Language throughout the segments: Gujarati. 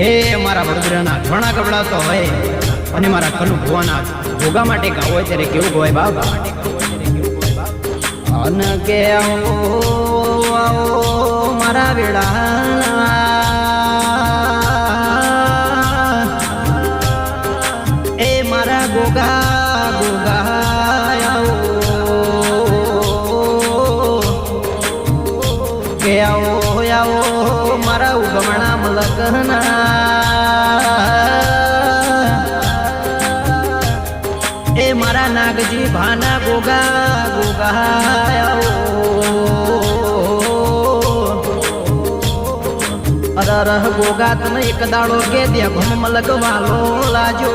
હે મારા વડોદરાના ઘણા ગબડાતો હોય અને મારા કલુ ભુવાના ભોગા માટે ગાવો હોય ત્યારે કેવું ગવાય બાબા? અન કે આવો મારા વેળા એ મારા ગોગા ગોગા, આવો. કે આવો આવો. ઉગમણા એ મારા નાગજી ભાના ગોગા ગોગા આવો અરરહ ગોગા તને એક દાડો કે દે ભમ મલકવાલો લાજો.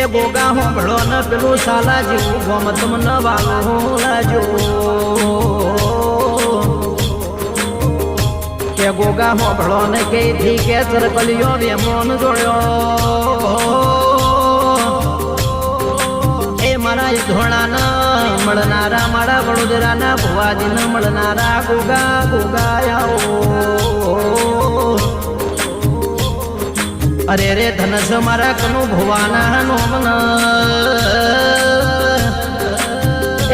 એ ગોગા હોંભળો ન પેલું સાલા જેવું ગોમ તમને વાલો લાજો. ગોગા હોંભળો ને કે થી કે સરકલિયો વેમોન જોડ્યો. એ મારા ધોળાના મળનારા મારા વડોદરાના, ભુવાજીને મળનારા ગોગા ગોગા આવો અરે રે ધનસ મારા કનુ ભુવાના નોમન.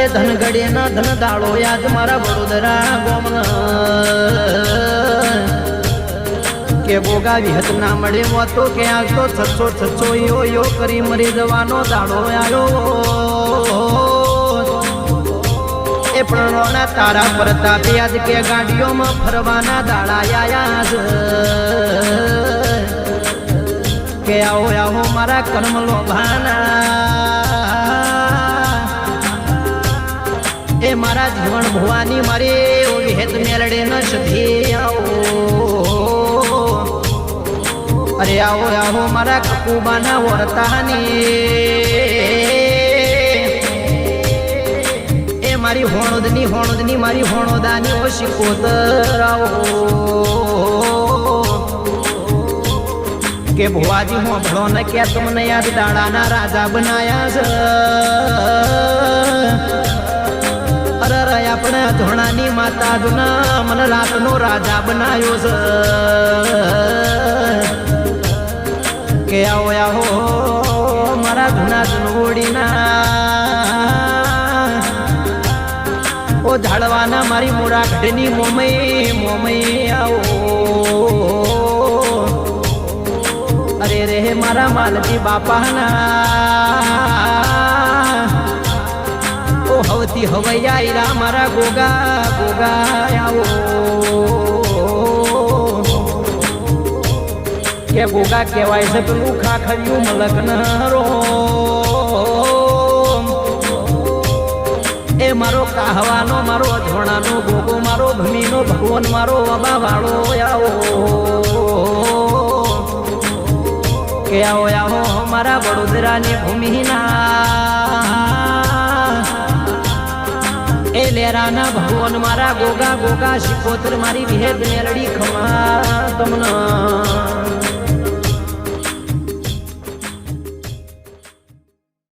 એ ધન ઘડે ના ધન દાળો યાદ મારા વડોદરા ગોમન. કે ભોગાવી હત ના મળે મો તો કે આ તો છસો છસો યો યો કરી મરી જવાનો દાડો આવ્યો એ પ્રણોના તારા પ્રતાપે આજ કે ગાડીઓમાં ફરવાના દાડા આયા કે આવો આવો મારા કર્મ લોભાના. એ મારા જીવન ભુવાની મારી વિહેત મેળડે ન સધી આવો. આવો આવો મારા કકુબાના વર્તાની. એ મારી હોણોદની હોણોદની, મારી હોણોદાની ઓ શિકોતર આવો કે ભુવાજી હું ભળો ને કે તમને યાદ દાડાના રાજા બનાયા છે. અરે આપણે ધોણાની માતા જુના મને રાતનો રાજા બનાયો છે. કે આવો આવો, મારા જૂના જનવોડીના ઓ ઝાડવાના, મારી મોરા ઘડની મોમઈ મોમઈ આવો. અરે રે, મારા માલજી બાપાના. ઓ હવતી હવૈયા મારા ગોગા ગોગા આવો. કે ગોગા કહેવાય છે પેલું ખાખર્યું મલકન રો એ મારો કાહવાનો, મારો અધોણાનો ગોગો મારો ભમીનો ભગવાન, મારો અબાવાળો આવો. કે આવો આવો, મારા વડોદરાની ભૂમિના. એ લેરાના ભગવાન, મારા ગોગા ગોગા, શિકોતર, મારી વિહેદ મેલડી ખમા તમને.